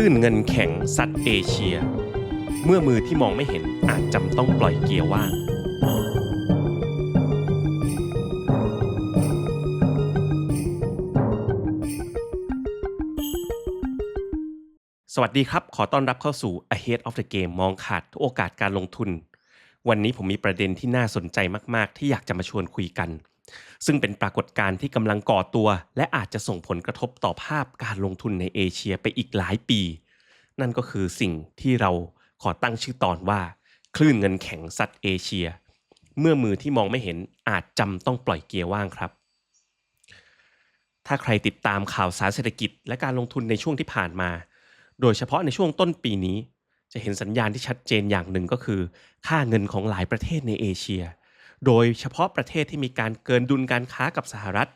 ลื่นเงินแข็งซัดเอเชีย เมื่อมือที่มองไม่เห็นอาจจำต้องปล่อยเกียร์ว่างสวัสดีครับ ขอต้อนรับเข้าสู่ Ahead of the Game มองขาดทุกโอกาสการลงทุน วันนี้ผมมีประเด็นที่น่าสนใจมาก ๆ ที่อยากจะมาชวนคุยกัน ซึ่งเป็นปรากฏการณ์ที่กำลังก่อตัว และอาจจะส่งผลกระทบต่อภาพการลงทุนในเอเชียไปอีกหลายปี นั่นก็คือสิ่งที่เราขอตั้งชื่อตอนว่า คลื่นเงินแข็งซัดเอเชีย เมื่อมือที่มองไม่เห็นอาจจำต้องปล่อยเกียร์ว่างครับ ถ้าใครติดตามข่าวสารเศรษฐกิจ และการลงทุนในช่วงที่ผ่านมา โดยเฉพาะในช่วงต้นปีนี้ จะเห็นสัญญาณที่ชัดเจนอย่างหนึ่งก็คือ ค่าเงินของหลายประเทศในเอเชีย โดยเฉพาะประเทศที่มีการเกินดุลการค้ากับสหรัฐ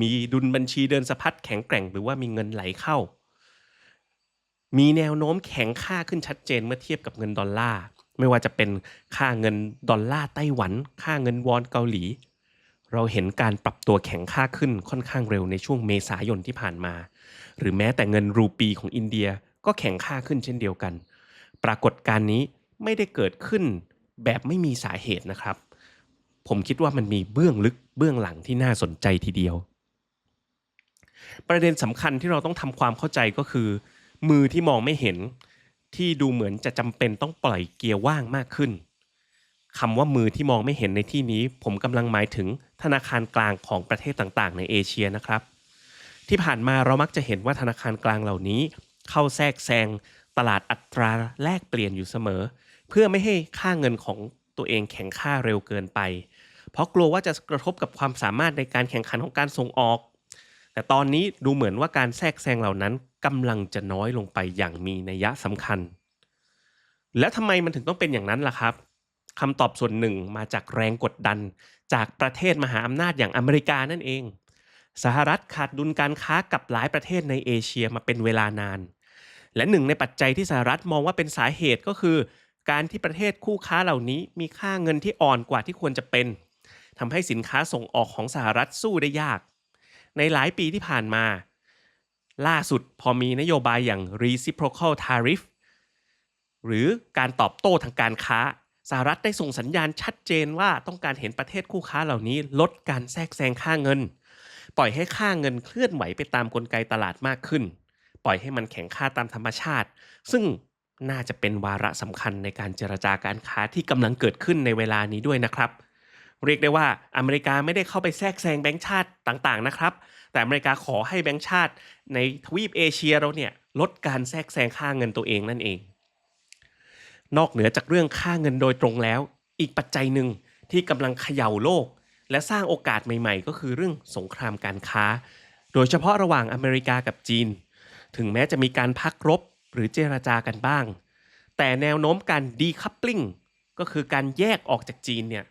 มีดุลบัญชีเดินสะพัดแข็งแกร่งหรือว่ามีเงินไหลเข้า มีแนวโน้มแข็งค่าขึ้นชัดเจนเมื่อเทียบกับเงินดอลลาร์ไม่ว่าจะเป็นค่าเงินดอลลาร์ไต้หวัน ค่าเงินวอนเกาหลี เราเห็นการปรับตัวแข็งค่าขึ้นค่อนข้างเร็วในช่วงเมษายนที่ผ่านมา หรือแม้แต่เงินรูปีของอินเดียก็แข็งค่าขึ้นเช่นเดียวกัน ปรากฏการณ์นี้ไม่ได้เกิดขึ้นแบบไม่มีสาเหตุนะครับ ผมคิดว่ามันมีเบื้องลึกเบื้องหลังที่น่าสนใจทีเดียว ประเด็นสำคัญที่เราต้องทำความเข้าใจก็คือ มือที่มองไม่เห็นที่ดูเหมือนจะจำเป็นต้องปล่อยเกียร์ว่างมากขึ้นคำว่ามือที่มองไม่เห็นในที่นี้ ผมกำลังหมายถึงธนาคารกลางของประเทศต่างๆ ในเอเชียนะครับ ที่ผ่านมาเรามักจะเห็นว่าธนาคารกลางเหล่านี้ เข้าแทรกแซงตลาดอัตราแลกเปลี่ยนอยู่เสมอ เพื่อไม่ให้ค่าเงินของ ตัวเองแข็งค่าเร็วเกินไป เพราะกลัวว่าจะกระทบกับความสามารถในการแข่งขันของการส่งออก แต่ตอนนี้ดูเหมือนว่าการแทรกแซงเหล่านั้นกำลังจะน้อยลงไปอย่างมีนัยสำคัญ แล้วทำไมมันถึงต้องเป็นอย่างนั้นล่ะครับคำตอบส่วนหนึ่งมาจากแรงกดดัน จากประเทศมหาอำนาจอย่างอเมริกานั่นเอง สหรัฐขาดดุลการค้ากับหลายประเทศในเอเชียมาเป็นเวลานาน และหนึ่งในปัจจัยที่สหรัฐมองว่าเป็นสาเหตุก็คือ การที่ประเทศคู่ค้าเหล่านี้มีค่าเงินที่อ่อนกว่าที่ควรจะเป็นทำให้สินค้าส่งออกของสหรัฐสู้ได้ยาก ในหลายปีที่ผ่านมา ล่าสุดพอมีนโยบายอย่าง reciprocal tariff หรือการตอบโต้ทางการค้าสหรัฐได้ส่งสัญญาณชัดเจนว่าต้องการเห็นประเทศคู่ค้าเหล่านี้ ลดการแทรกแซงค่าเงิน ปล่อยให้ค่าเงินเคลื่อนไหวไปตามกลไกตลาดมากขึ้น ปล่อยให้มันแข็งค่าตามธรรมชาติ ซึ่ง น่าจะเป็นวาระสำคัญในการเจรจาการค้าที่กำลังเกิดขึ้นในเวลานี้ด้วยนะครับ เรียกได้ว่าอเมริกาไม่ได้เข้าไปแทรกแซงแบงก์ชาติต่างๆนะครับ แต่อเมริกาขอให้แบงก์ชาติในทวีปเอเชียเราเนี่ยลดการแทรกแซงค่าเงินตัวเองนั่นเอง นอกเหนือจากเรื่องค่าเงินโดยตรงแล้ว อีกปัจจัยหนึ่งที่กำลังเขย่าโลก และสร้างโอกาสใหม่ ๆ ก็คือเรื่องสงครามการค้า โดยเฉพาะระหว่างอเมริกากับจีน ถึงแม้จะมีการพักรบ หรือเจรจากันบ้าง แต่แนวโน้มการดีคัพปลิงก็คือการแยกออกจากจีนเนี่ย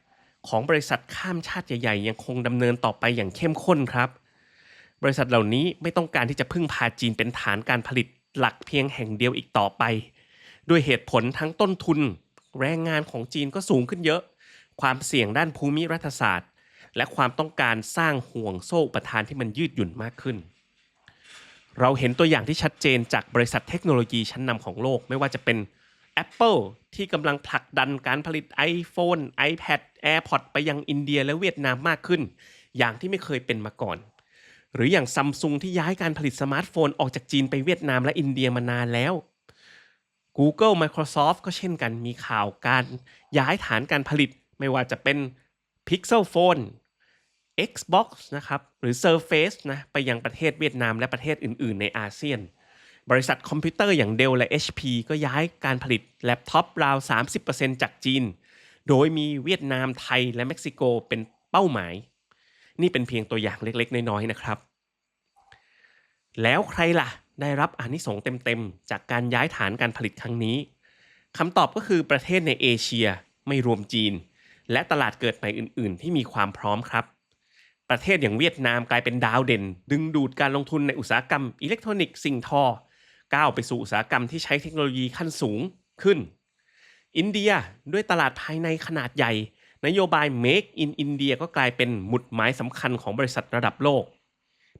ของบริษัทข้ามชาติใหญ่ๆ ยังคงดำเนินต่อไปอย่างเข้มข้นครับ บริษัทเหล่านี้ไม่ต้องการที่จะพึ่งพาจีนเป็นฐานการผลิตหลักเพียงแห่งเดียวอีกต่อไป ด้วยเหตุผลทั้งต้นทุน แรงงานของจีนก็สูงขึ้นเยอะ ความเสี่ยงด้านภูมิรัฐศาสตร์ และความต้องการสร้างห่วงโซ่อุปทานที่มันยืดหยุ่นมากขึ้น เราเห็นตัวอย่างที่ชัดเจนจากบริษัทเทคโนโลยีชั้นนำของโลก ไม่ว่าจะเป็น Apple ที่กำลังผลักดันการผลิต iPhone, iPad, AirPods ไปยังอินเดียและเวียดนามมากขึ้น อย่างที่ไม่เคยเป็นมาก่อน หรืออย่างซัมซุงที่ย้ายการผลิตสมาร์ทโฟนออกจากจีนไปเวียดนามและอินเดียมานานแล้ว Google Microsoft ก็เช่นกันมีข่าวการย้ายฐานการผลิต ไม่ว่าจะเป็น Pixel Phone Xbox นะครับหรือ Surface นะไปยังประเทศเวียดนามและประเทศอื่น ๆ ในอาเซียน บริษัทคอมพิวเตอร์อย่าง Dell และ HP ก็ย้ายการผลิตแล็ปท็อปราว 30%จากจีน โดยมีเวียดนามไทยและเม็กซิโกเป็นเป้าหมาย นี่เป็นเพียงตัวอย่างเล็ก ๆ น้อย ๆ นะครับ แล้วใครล่ะได้รับอานิสงส์เต็ม ๆ จากการย้ายฐานการผลิตครั้งนี้คำตอบก็คือประเทศในเอเชียไม่รวมจีน และตลาดเกิดใหม่อื่น ๆ ที่มีความพร้อมครับ ประเทศอย่างเวียดนามกลายเป็นดาวเด่น ดึงดูดการลงทุนในอุตสาหกรรมอิเล็กทรอนิกส์สิ่งทอ ก้าวไปสู่อุตสาหกรรมที่ใช้เทคโนโลยีขั้นสูงขึ้น อินเดียด้วยตลาดภายในขนาดใหญ่ นโยบาย Make in India ก็กลายเป็นหมุดหมายสำคัญของบริษัทระดับโลก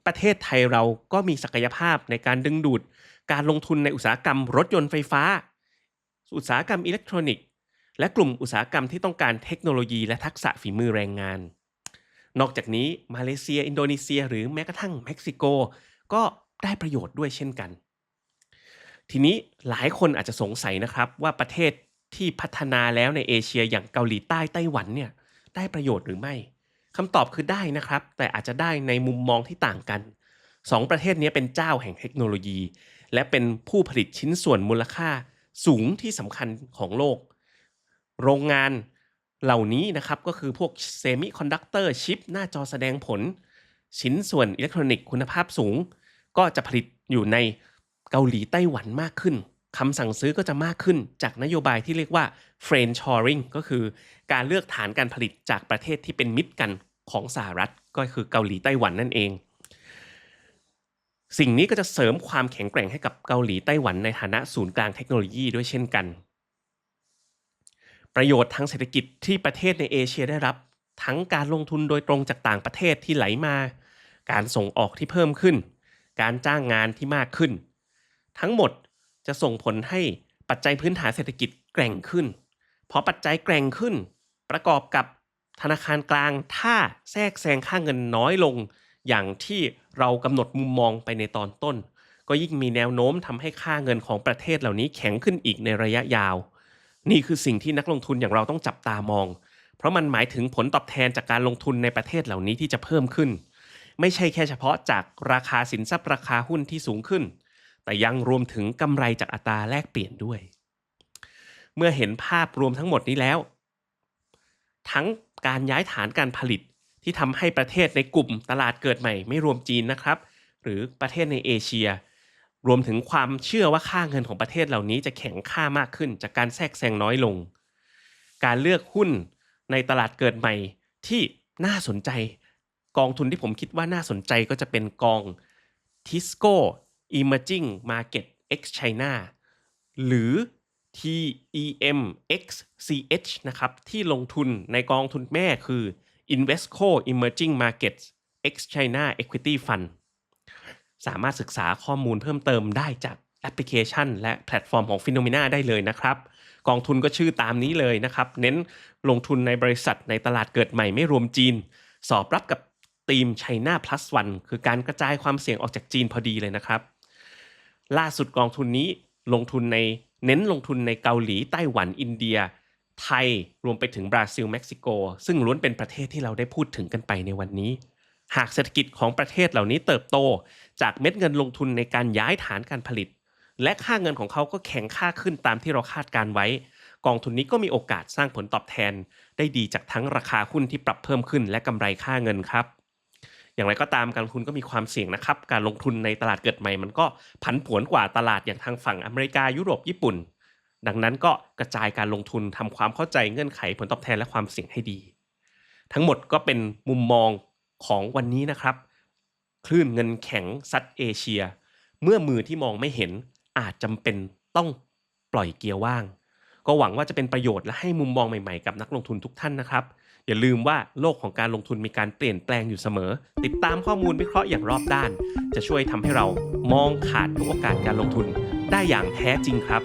ประเทศไทยเราก็มีศักยภาพในการดึงดูด การลงทุนในอุตสาหกรรมรถยนต์ไฟฟ้า อุตสาหกรรมอิเล็กทรอนิกส์ และกลุ่มอุตสาหกรรมที่ต้องการเทคโนโลยีและทักษะฝีมือแรงงาน นอกจากนี้มาเลเซีย อินโดนีเซีย หรือแม้กระทั่งเม็กซิโก ก็ได้ประโยชน์ด้วยเช่นกัน ทีนี้หลายคนอาจจะสงสัยนะครับว่าประเทศที่พัฒนาแล้วในเอเชียอย่างเกาหลีใต้ไต้หวันเนี่ยได้ประโยชน์หรือไม่คำตอบคือได้นะครับ แต่อาจจะได้ในมุมมองที่ต่างกันสองประเทศนี้เป็นเจ้าแห่งเทคโนโลยี และเป็นผู้ผลิตชิ้นส่วนมูลค่าสูงที่สำคัญของโลก โรงงาน เหล่านี้นะครับก็คือพวกเซมิคอนดักเตอร์ชิปหน้าจอแสดงผล ชิ้นส่วนอิเล็กทรอนิกส์คุณภาพสูง ก็จะผลิตอยู่ในเกาหลีไต้หวันมากขึ้นคำสั่งซื้อก็จะมากขึ้นจากนโยบายที่เรียกว่า friendshoring ก็คือการเลือกฐานการผลิตจากประเทศที่เป็นมิตรกันของสหรัฐ ก็คือเกาหลีไต้หวันนั่นเอง สิ่งนี้ก็จะเสริมความแข็งแกร่งให้กับเกาหลีไต้หวันในฐานะศูนย์กลางเทคโนโลยีด้วยเช่นกัน ประโยชน์ทางเศรษฐกิจที่ประเทศในเอเชียได้รับ ทั้งการลงทุนโดยตรงจากต่างประเทศที่ไหลมา การส่งออกที่เพิ่มขึ้น การจ้างงานที่มากขึ้น ทั้งหมดจะส่งผลให้ปัจจัยพื้นฐานเศรษฐกิจแกร่งขึ้น เพราะปัจจัยแกร่งขึ้น ประกอบกับธนาคารกลางถ้าแทรกแซงค่าเงินน้อยลง อย่างที่เรากำหนดมุมมองไปในตอนต้น ก็ยิ่งมีแนวโน้มทำให้ค่าเงินของประเทศเหล่านี้แข็งขึ้นอีกในระยะยาว นี่คือสิ่งที่นักลงทุนอย่างเราต้องจับตามอง เพราะมันหมายถึงผลตอบแทนจากการลงทุนในประเทศเหล่านี้ที่จะเพิ่มขึ้น ไม่ใช่แค่เฉพาะจากราคาสินทรัพย์ราคาหุ้นที่สูงขึ้น แต่ยังรวมถึงกำไรจากอัตราแลกเปลี่ยนด้วย เมื่อเห็นภาพรวมทั้งหมดนี้แล้ว ทั้งการย้ายฐานการผลิตที่ทำให้ประเทศในกลุ่มตลาดเกิดใหม่ ไม่รวมจีนนะครับ หรือประเทศในเอเชีย รวมถึงความเชื่อว่าค่าเงินของประเทศเหล่านี้จะแข็งค่ามากขึ้น จากการแทรกแซงน้อยลง การเลือกหุ้นในตลาดเกิดใหม่ที่น่าสนใจ กองทุนที่ผมคิดว่าน่าสนใจก็จะเป็นกองทิสโก้ Emerging Market X China หรือ TEMXCH นะครับที่ลงทุนในกองทุนแม่คือ Investco Emerging Markets X China Equity Fund สามารถศึกษาข้อมูลเพิ่มเติมได้จากแอปพลิเคชัน และแพลตฟอร์มของ Phenomena ได้เลยนะครับ กองทุนก็ชื่อตามนี้เลยนะครับ เน้นลงทุนในบริษัทในตลาดเกิดใหม่ไม่รวมจีน สอบรับกับทีม China Plus One คือการกระจายความเสี่ยงออกจากจีนพอดีเลยนะครับ ล่าสุดกองทุนนี้ลงทุนในเน้นลงทุนในเกาหลีไต้หวันอินเดีย ไทยรวมไปถึงบราซิลเม็กซิโก ซึ่งล้วนเป็นประเทศที่เราได้พูดถึงกันไปในวันนี้ หากเศรษฐกิจของประเทศเหล่านี้เติบโต จากเม็ดเงินลงทุนในการย้ายฐานการผลิต และค่าเงินของเขาก็แข็งค่าขึ้นตามที่เราคาดการไว้ กองทุนนี้ก็มีโอกาสสร้างผลตอบแทน ได้ดีจากทั้งราคาหุ้นที่ปรับเพิ่มขึ้น และกำไรค่าเงินครับ อย่างไรก็ตามการลงทุนก็มีความเสี่ยงนะครับ การลงทุนในตลาดเกิดใหม่ มันก็ผันผวนกว่าตลาดอย่างทางฝั่งอเมริกายุโรปญี่ปุ่น ดังนั้นก็กระจายการลงทุนทำความเข้าใจเงื่อนไขผลตอบแทนและความเสี่ยงให้ดี ทั้งหมดก็เป็นมุมมอง ของวันนี้นะครับ คลื่นเงินแข็งซัดเอเชีย เมื่อมือที่มองไม่เห็นอาจจำเป็นต้องปล่อยเกียร์ว่าง ก็หวังว่าจะเป็นประโยชน์และให้มุมมองใหม่ๆกับนักลงทุนทุกท่านนะครับ อย่าลืมว่าโลกของการลงทุนมีการเปลี่ยนแปลงอยู่เสมอ ติดตามข้อมูลวิเคราะห์อย่างรอบด้าน จะช่วยทำให้เรามองขาดทุกโอกาสการลงทุนได้อย่างแท้จริงครับ